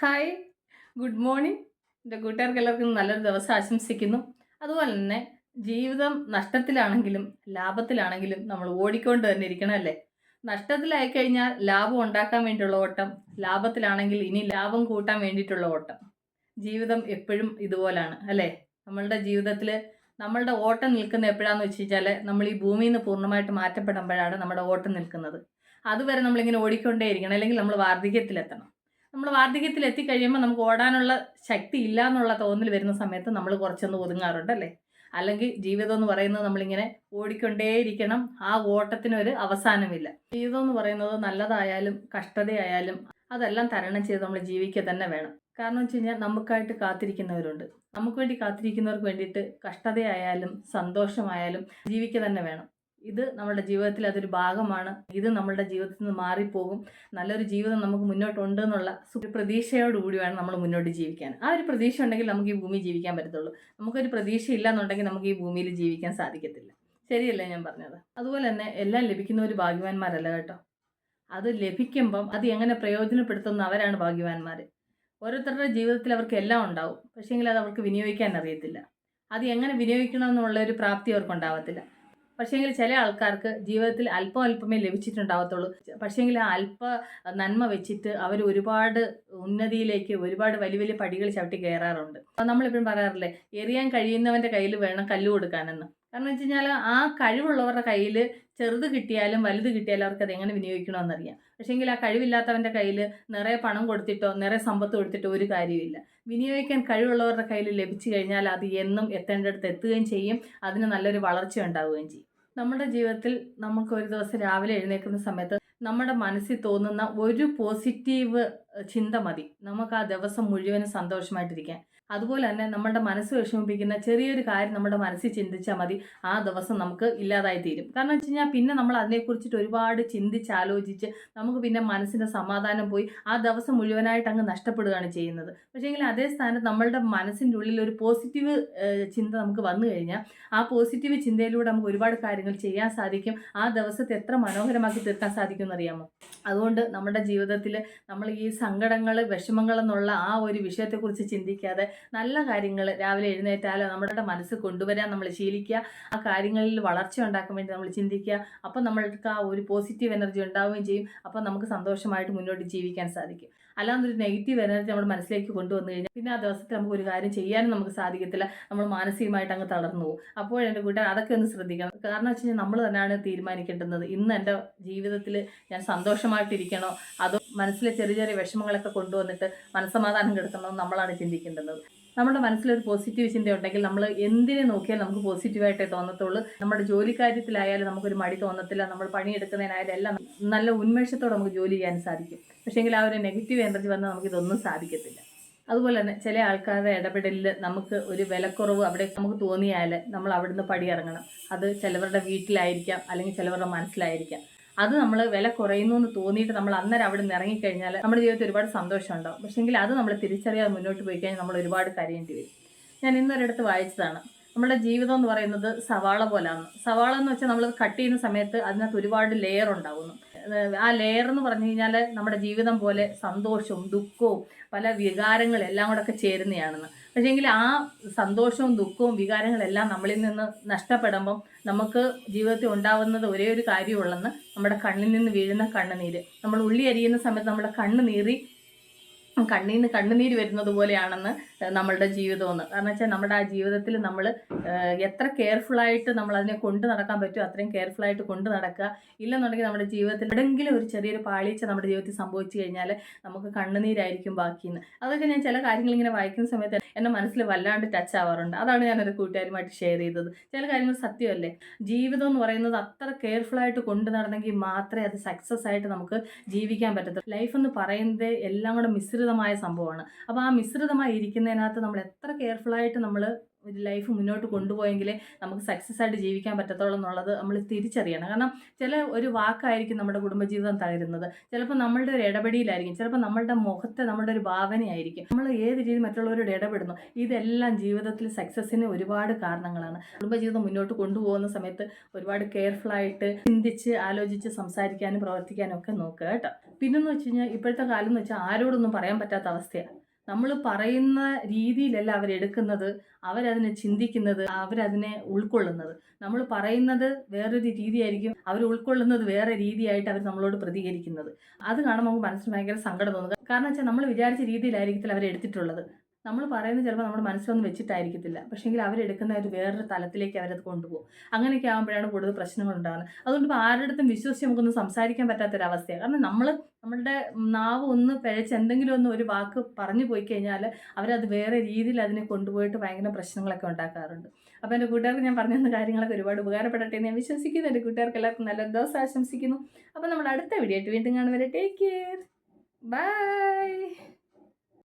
Hi good morning എന്റെ കൂട്ടുകാർക്ക് എല്ലാവർക്കും നല്ലൊരു ദിവസം ആശംസിക്കുന്നു. അതുപോലെ തന്നെ ജീവിതം നഷ്ടത്തിലാണെങ്കിലും ലാഭത്തിലാണെങ്കിലും നമ്മൾ ഓടിക്കൊണ്ട് തന്നെ ഇരിക്കണം അല്ലേ? നഷ്ടത്തിലായി കഴിഞ്ഞാൽ ലാഭം ഉണ്ടാക്കാൻ വേണ്ടിയുള്ള ഓട്ടം ലാഭത്തിലാണെങ്കിൽ ഇനി ലാഭം കൂട്ടാൻ വേണ്ടിയിട്ടുള്ള ഓട്ടം. ജീവിതം എപ്പോഴും ഇതുപോലാണ് അല്ലേ? നമ്മളുടെ ജീവിതത്തിൽ നമ്മളുടെ ഓട്ടം നിൽക്കുന്ന എപ്പോഴാന്ന് വെച്ച് കഴിഞ്ഞാൽ നമ്മൾ ഈ ഭൂമിയിൽ നിന്ന് പൂർണമായിട്ട് മാറ്റപ്പെടുമ്പോഴാണ് നമ്മുടെ ഓട്ടം നിൽക്കുന്നത്. അതുവരെ നമ്മളിങ്ങനെ ഓടിക്കൊണ്ടേയിരിക്കണം അല്ലെങ്കിൽ നമ്മൾ വാർദ്ധക്യത്തിലെത്തണം. നമ്മൾ വാർദ്ധക്യത്തിൽ എത്തിക്കഴിയുമ്പോൾ നമുക്ക് ഓടാനുള്ള ശക്തി ഇല്ല എന്നുള്ള തോന്നൽ വരുന്ന സമയത്ത് നമ്മൾ കുറച്ചൊന്ന് ഒതുങ്ങാറുണ്ട് അല്ലേ? അല്ലെങ്കിൽ ജീവിതം എന്ന് പറയുന്നത് നമ്മളിങ്ങനെ ഓടിക്കൊണ്ടേയിരിക്കണം. ആ ഓട്ടത്തിനൊരു അവസാനമില്ല. ജീവിതം എന്ന് പറയുന്നത് നല്ലതായാലും കഷ്ടതയായാലും അതെല്ലാം തരണം ചെയ്ത് നമ്മൾ ജീവിക്കുക തന്നെ വേണം. കാരണം വെച്ച് കഴിഞ്ഞാൽ നമുക്കായിട്ട് കാത്തിരിക്കുന്നവരുണ്ട്. നമുക്ക് വേണ്ടി കാത്തിരിക്കുന്നവർക്ക് വേണ്ടിയിട്ട് കഷ്ടതയായാലും സന്തോഷമായാലും ജീവിക്കുക തന്നെ വേണം. ഇത് നമ്മളുടെ ജീവിതത്തിൽ അതൊരു ഭാഗമാണ്. ഇത് നമ്മളുടെ ജീവിതത്തിൽ നിന്ന് മാറിപ്പോകും. നല്ലൊരു ജീവിതം നമുക്ക് മുന്നോട്ടുണ്ട് എന്നുള്ള പ്രതീക്ഷയോടുകൂടി വേണം നമ്മൾ മുന്നോട്ട് ജീവിക്കാൻ. ആ ഒരു പ്രതീക്ഷ ഉണ്ടെങ്കിൽ നമുക്ക് ഈ ഭൂമി ജീവിക്കാൻ പറ്റത്തുള്ളൂ. നമുക്കൊരു പ്രതീക്ഷ ഇല്ല എന്നുണ്ടെങ്കിൽ നമുക്ക് ഈ ഭൂമിയിൽ ജീവിക്കാൻ സാധിക്കത്തില്ല. ശരിയല്ലേ ഞാൻ പറഞ്ഞത്? അതുപോലെ തന്നെ എല്ലാം ലഭിക്കുന്ന ഒരു ഭാഗ്യവാന്മാരല്ല കേട്ടോ. അത് ലഭിക്കുമ്പം അത് എങ്ങനെ പ്രയോജനപ്പെടുത്തുന്ന അവരാണ് ഭാഗ്യവാന്മാർ ഓരോരുത്തരുടെ ജീവിതത്തിൽ അവർക്ക് എല്ലാം ഉണ്ടാവും. പക്ഷേങ്കിൽ അത് അവർക്ക് വിനിയോഗിക്കാൻ അറിയത്തില്ല. അത് എങ്ങനെ വിനിയോഗിക്കണം എന്നുള്ള ഒരു പ്രാപ്തി അവർക്ക് ഉണ്ടാവത്തില്ല പക്ഷേങ്കിൽ ചില ആൾക്കാർക്ക് ജീവിതത്തിൽ അല്പം അല്പമേ ലഭിച്ചിട്ടുണ്ടാവത്തുള്ളൂ. പക്ഷേങ്കിൽ ആ അല്പ നന്മ വെച്ചിട്ട് അവർ ഒരുപാട് ഉന്നതിയിലേക്ക് ഒരുപാട് വലിയ വലിയ പടികൾ ചവിട്ടി കയറാറുണ്ട്. അപ്പോൾ നമ്മളെപ്പോഴും പറയാറില്ലേ എറിയാൻ കഴിയുന്നവന്റെ കയ്യിൽ വേണം കല്ല് കൊടുക്കാനെന്ന്. കാരണം വെച്ച് കഴിഞ്ഞാൽ ആ കഴിവുള്ളവരുടെ കയ്യിൽ ചെറുത് കിട്ടിയാലും വലുത് കിട്ടിയാലും അവർക്ക് അത് എങ്ങനെ വിനിയോഗിക്കണമെന്നറിയാം പക്ഷേങ്കിൽ ആ കഴിവില്ലാത്തവന്റെ കയ്യിൽ നിറയെ പണം കൊടുത്തിട്ടോ നിറയെ സമ്പത്ത് കൊടുത്തിട്ടോ ഒരു കാര്യമില്ല വിനിയോഗിക്കാൻ കഴിവുള്ളവരുടെ കയ്യിൽ ലഭിച്ചു കഴിഞ്ഞാൽ അത് എന്നും എത്തേണ്ടടുത്ത് എത്തുകയും ചെയ്യും അതിന് നല്ലൊരു വളർച്ച ഉണ്ടാവുകയും ചെയ്യും. നമ്മുടെ ജീവിതത്തിൽ നമുക്ക് ഒരു ദിവസം രാവിലെ എഴുന്നേൽക്കുന്ന സമയത്ത് നമ്മുടെ മനസ്സിൽ തോന്നുന്ന ഒരു പോസിറ്റീവ് ചിന്ത മതി. നമുക്ക് ആ ദിവസം മുഴുവനും സന്തോഷമായിട്ടിരിക്കാൻ. അതുപോലെ തന്നെ നമ്മുടെ മനസ്സ് വിഷമിപ്പിക്കുന്ന ചെറിയൊരു കാര്യം നമ്മുടെ മനസ്സിൽ ചിന്തിച്ചാൽ മതി. ആ ദിവസം നമുക്ക് ഇല്ലാതായി തീരും. കാരണം വെച്ച് കഴിഞ്ഞാൽ പിന്നെ നമ്മൾ അതിനെക്കുറിച്ചിട്ട് ഒരുപാട് ചിന്തിച്ച് ആലോചിച്ച് നമുക്ക് പിന്നെ മനസ്സിന്റെ സമാധാനം പോയി ആ ദിവസം മുഴുവനായിട്ട് അങ്ങ് നഷ്ടപ്പെടുകയാണ് ചെയ്യുന്നത്. പക്ഷേങ്കിൽ അതേ സ്ഥാനത്ത് നമ്മളുടെ മനസ്സിന്റെ ഉള്ളിൽ ഒരു പോസിറ്റീവ് ചിന്ത നമുക്ക് വന്നു കഴിഞ്ഞാൽ ആ പോസിറ്റീവ് ചിന്തയിലൂടെ നമുക്ക് ഒരുപാട് കാര്യങ്ങൾ ചെയ്യാൻ സാധിക്കും. ആ ദിവസത്തെ എത്ര മനോഹരമാക്കി തീർക്കാൻ സാധിക്കും എന്നറിയാമോ അതുകൊണ്ട് നമ്മുടെ ജീവിതത്തിൽ നമ്മൾ ഈ സങ്കടങ്ങൾ വിഷമങ്ങൾ എന്നുള്ള ആ ഒരു വിഷയത്തെക്കുറിച്ച് ചിന്തിക്കാതെ നല്ല കാര്യങ്ങൾ രാവിലെ എഴുന്നേറ്റാലോ നമ്മുടെ മനസ്സ് കൊണ്ടുവരാൻ നമ്മൾ ശീലിക്കുക ആ കാര്യങ്ങളിൽ വളർച്ച ഉണ്ടാക്കാൻ വേണ്ടി നമ്മൾ ചിന്തിക്കുക അപ്പം നമ്മൾക്ക് ആ ഒരു പോസിറ്റീവ് എനർജി ഉണ്ടാവുകയും ചെയ്യും. അപ്പം നമുക്ക് സന്തോഷമായിട്ട് മുന്നോട്ട് ജീവിക്കാൻ സാധിക്കും. അല്ലാതെ ഒരു നെഗറ്റീവ് എനർജി നമ്മുടെ മനസ്സിലേക്ക് കൊണ്ടുവന്നു കഴിഞ്ഞാൽ പിന്നെ ആ ദിവസത്തിൽ നമുക്ക് ഒരു കാര്യം ചെയ്യാനും നമുക്ക് സാധിക്കത്തില്ല. നമ്മൾ മാനസികമായിട്ട് അങ്ങ് തളർന്നു പോകും. അപ്പോൾ എന്റെ കൂട്ടുകാർ അതൊക്കെ ഒന്ന് ശ്രദ്ധിക്കണം. കാരണം വെച്ച് കഴിഞ്ഞാൽ നമ്മൾ തന്നെയാണ് തീരുമാനിക്കേണ്ടത് ഇന്ന് എന്റെ ജീവിതത്തിൽ ഞാൻ സന്തോഷമായിട്ടിരിക്കണോ? അതോ മനസ്സിലെ ചെറിയ ചെറിയ വിഷമങ്ങളൊക്കെ കൊണ്ടുവന്നിട്ട് മനസ്സമാധാനം കിടത്തണമെന്ന് നമ്മളാണ് ചിന്തിക്കേണ്ടത് നമ്മുടെ മനസ്സിലൊരു പോസിറ്റീവ് ചിന്ത ഉണ്ടെങ്കിൽ നമ്മൾ എന്തിനെ നോക്കിയാൽ നമുക്ക് പോസിറ്റീവായിട്ടേ തോന്നത്തുള്ളൂ. നമ്മുടെ ജോലി കാര്യത്തിലായാലും നമുക്കൊരു മടി തോന്നത്തില്ല. നമ്മൾ പണിയെടുക്കുന്നതിനായാലും എല്ലാം നല്ല ഉന്മേഷത്തോടെ നമുക്ക് ജോലി ചെയ്യാൻ സാധിക്കും. പക്ഷേങ്കിൽ ആ ഒരു നെഗറ്റീവ് എനർജി വന്നാൽ നമുക്ക് ഇതൊന്നും സാധിക്കത്തില്ല. അതുപോലെ തന്നെ ചില ആൾക്കാരുടെ ഇടപെടലിൽ നമുക്ക് ഒരു വിലക്കുറവ് അവിടെ നമുക്ക് തോന്നിയാൽ നമ്മൾ അവിടുന്ന് പടിയിറങ്ങണം. അത് ചിലവരുടെ വീട്ടിലായിരിക്കാം അല്ലെങ്കിൽ ചിലവരുടെ മനസ്സിലായിരിക്കാം. അത് നമ്മൾ വില കുറയുന്നു എന്ന് തോന്നിയിട്ട് നമ്മൾ അന്നേരം അവിടെ നിന്ന് ഇറങ്ങിക്കഴിഞ്ഞാൽ നമ്മുടെ ജീവിതത്തിൽ ഒരുപാട് സന്തോഷം ഉണ്ടാവും പക്ഷേങ്കിൽ അത് നമ്മൾ തിരിച്ചറിയാതെ മുന്നോട്ട് പോയി കഴിഞ്ഞാൽ നമ്മൾ ഒരുപാട് കരയേണ്ടി വരും. ഞാൻ ഇന്നൊരിടത്ത് വായിച്ചതാണ്. നമ്മുടെ ജീവിതം എന്ന് പറയുന്നത് സവാള പോലാണ്. സവാള എന്ന് വെച്ചാൽ നമ്മൾ കട്ട് ചെയ്യുന്ന സമയത്ത് അതിനകത്ത് ഒരുപാട് ലെയർ ഉണ്ടാകുന്നു ഏഹ് ആ ലെയർ എന്ന് പറഞ്ഞു കഴിഞ്ഞാൽ നമ്മുടെ ജീവിതം പോലെ സന്തോഷവും ദുഃഖവും പല വികാരങ്ങളും എല്ലാം കൂടെ ഒക്കെ ചേരുന്നതാണെന്ന് പക്ഷേങ്കിൽ ആ സന്തോഷവും ദുഃഖവും വികാരങ്ങളെല്ലാം നമ്മളിൽ നിന്ന് നഷ്ടപ്പെടുമ്പം നമുക്ക് ജീവിതത്തിൽ ഉണ്ടാവുന്നത് ഒരേ ഒരു കാര്യമുള്ളെന്ന് നമ്മുടെ കണ്ണിൽ നിന്ന് വീഴുന്ന കണ്ണുനീര്. നമ്മൾ ഉള്ളി അരിയുന്ന സമയത്ത് നമ്മുടെ കണ്ണ് നീറി കണ്ണിൽ നിന്ന് കണ്ണുനീര് വരുന്നത് പോലെയാണെന്ന് നമ്മളുടെ ജീവിതമെന്ന്. കാരണം വെച്ചാൽ നമ്മുടെ ആ ജീവിതത്തിൽ നമ്മൾ എത്ര കെയർഫുള്ളായിട്ട് നമ്മൾ അതിനെ കൊണ്ടു നടക്കാൻ പറ്റുമോ അത്രയും കെയർഫുള്ളായിട്ട് കൊണ്ട് നടക്കുക. ഇല്ലെന്നുണ്ടെങ്കിൽ നമ്മുടെ ജീവിതത്തിൽ എവിടെയെങ്കിലും ഒരു ചെറിയൊരു പാളിച്ച നമ്മുടെ ജീവിതത്തിൽ സംഭവിച്ചു കഴിഞ്ഞാൽ നമുക്ക് കണ്ണുനീരായിരിക്കും ബാക്കിയെന്ന് അതൊക്കെ ഞാൻ ചില കാര്യങ്ങൾ ഇങ്ങനെ വായിക്കുന്ന സമയത്ത് എന്റെ മനസ്സിൽ വല്ലാണ്ട് ടച്ച് ആവാറുണ്ട്. അതാണ് ഞാനൊരു കൂട്ടുകാരുമായിട്ട് ഷെയർ ചെയ്തത്. ചില കാര്യങ്ങൾ സത്യമല്ലേ? ജീവിതം എന്ന് പറയുന്നത് അത്ര കെയർഫുള്ളായിട്ട് കൊണ്ടു നടന്നെങ്കിൽ മാത്രമേ അത് സക്സസ് ആയിട്ട് നമുക്ക് ജീവിക്കാൻ പറ്റത്തുള്ളൂ. ലൈഫ് എന്ന് പറയുന്നത് എല്ലാം കൂടെ മിശ്രിതമായ സംഭവമാണ്. അപ്പോൾ ആ മിശ്രിതമായി ഇരിക്കുന്നതിനകത്ത് നമ്മൾ എത്ര കെയർഫുള്ളായിട്ട് നമ്മൾ ലൈഫ് മുന്നോട്ട് കൊണ്ടുപോയെങ്കിലേ നമുക്ക് സക്സസ് ആയിട്ട് ജീവിക്കാൻ പറ്റത്തുള്ളൂ എന്നുള്ളത് നമ്മൾ തിരിച്ചറിയണം. കാരണം ചില ഒരു വാക്കായിരിക്കും നമ്മുടെ കുടുംബജീവിതം തകരുന്നത്. ചിലപ്പോൾ നമ്മളുടെ ഒരു ഇടപെടിയിലായിരിക്കും ചിലപ്പോൾ നമ്മളുടെ മുഖത്തെ നമ്മളുടെ ഒരു ഭാവനയായിരിക്കും. നമ്മൾ ഏത് രീതിയിൽ മറ്റുള്ളവരോട് ഇടപെടുന്നു ഇതെല്ലാം ജീവിതത്തിൽ സക്സസ്സിന് ഒരുപാട് കാരണങ്ങളാണ്. കുടുംബജീവിതം മുന്നോട്ട് കൊണ്ടുപോകുന്ന സമയത്ത് ഒരുപാട് കെയർഫുള്ളായിട്ട് ചിന്തിച്ച് ആലോചിച്ച് സംസാരിക്കാനും പ്രവർത്തിക്കാനും ഒക്കെ നോക്കുക കേട്ടോ. പിന്നെന്ന് വെച്ച് കഴിഞ്ഞാൽ ഇപ്പോഴത്തെ കാലം എന്ന് വെച്ചാൽ ആരോടൊന്നും പറയാൻ പറ്റാത്ത അവസ്ഥയാണ്. നമ്മൾ പറയുന്ന രീതിയിലല്ല അവരെടുക്കുന്നത് അവരതിനെ ചിന്തിക്കുന്നത് അവരതിനെ ഉൾക്കൊള്ളുന്നത്. നമ്മൾ പറയുന്നത് വേറൊരു രീതിയായിരിക്കും അവർ ഉൾക്കൊള്ളുന്നത് വേറെ രീതിയായിട്ട് അവർ നമ്മളോട് പ്രതികരിക്കുന്നത്. അത് കാണുമ്പോൾ നമുക്ക് മനസ്സിന് ഭയങ്കര സങ്കടം തോന്നുക കാരണം വെച്ചാൽ നമ്മൾ വിചാരിച്ച രീതിയിലായിരിക്കത്തില്ല അവർ എടുത്തിട്ടുള്ളത്. നമ്മൾ പറയുന്നത് ചിലപ്പോൾ നമ്മുടെ മനസ്സിലൊന്നും വെച്ചിട്ടായിരിക്കത്തില്ല. പക്ഷേങ്കിൽ അവരെടുക്കുന്ന ഒരു വേറൊരു തലത്തിലേക്ക് അവരത് കൊണ്ടുപോകും. അങ്ങനെയൊക്കെ ആകുമ്പോഴാണ് കൂടുതൽ പ്രശ്നങ്ങൾ ഉണ്ടാകുന്നത് അതുകൊണ്ട് ഇപ്പോൾ ആരുടെ അടുത്തും വിശ്വസിച്ച് നമുക്കൊന്നും സംസാരിക്കാൻ പറ്റാത്തൊരവസ്ഥയാണ് കാരണം നമ്മൾ നമ്മളുടെ നാവ് ഒന്ന് പിഴച്ച് എന്തെങ്കിലും ഒന്ന് ഒരു വാക്ക് പറഞ്ഞു പോയി കഴിഞ്ഞാൽ അവരത് വേറെ രീതിയിൽ അതിനെ കൊണ്ടുപോയിട്ട് ഭയങ്കര പ്രശ്നങ്ങളൊക്കെ ഉണ്ടാക്കാറുണ്ട്. അപ്പോൾ എന്റെ കൂട്ടുകാർക്ക് ഞാൻ പറഞ്ഞു തന്ന കാര്യങ്ങളൊക്കെ ഒരുപാട് ഉപകാരപ്പെടട്ടെ എന്ന് ഞാൻ വിശ്വസിക്കുന്നു. എന്റെ കൂട്ടുകാർക്ക് എല്ലാവർക്കും നല്ലൊരു ദിവസം ആശംസിക്കുന്നു. അപ്പോൾ നമ്മൾ അടുത്ത വീഡിയോ ആയിട്ട് വീണ്ടും കാണുവരെ ടേക്ക് കെയർ ബൈ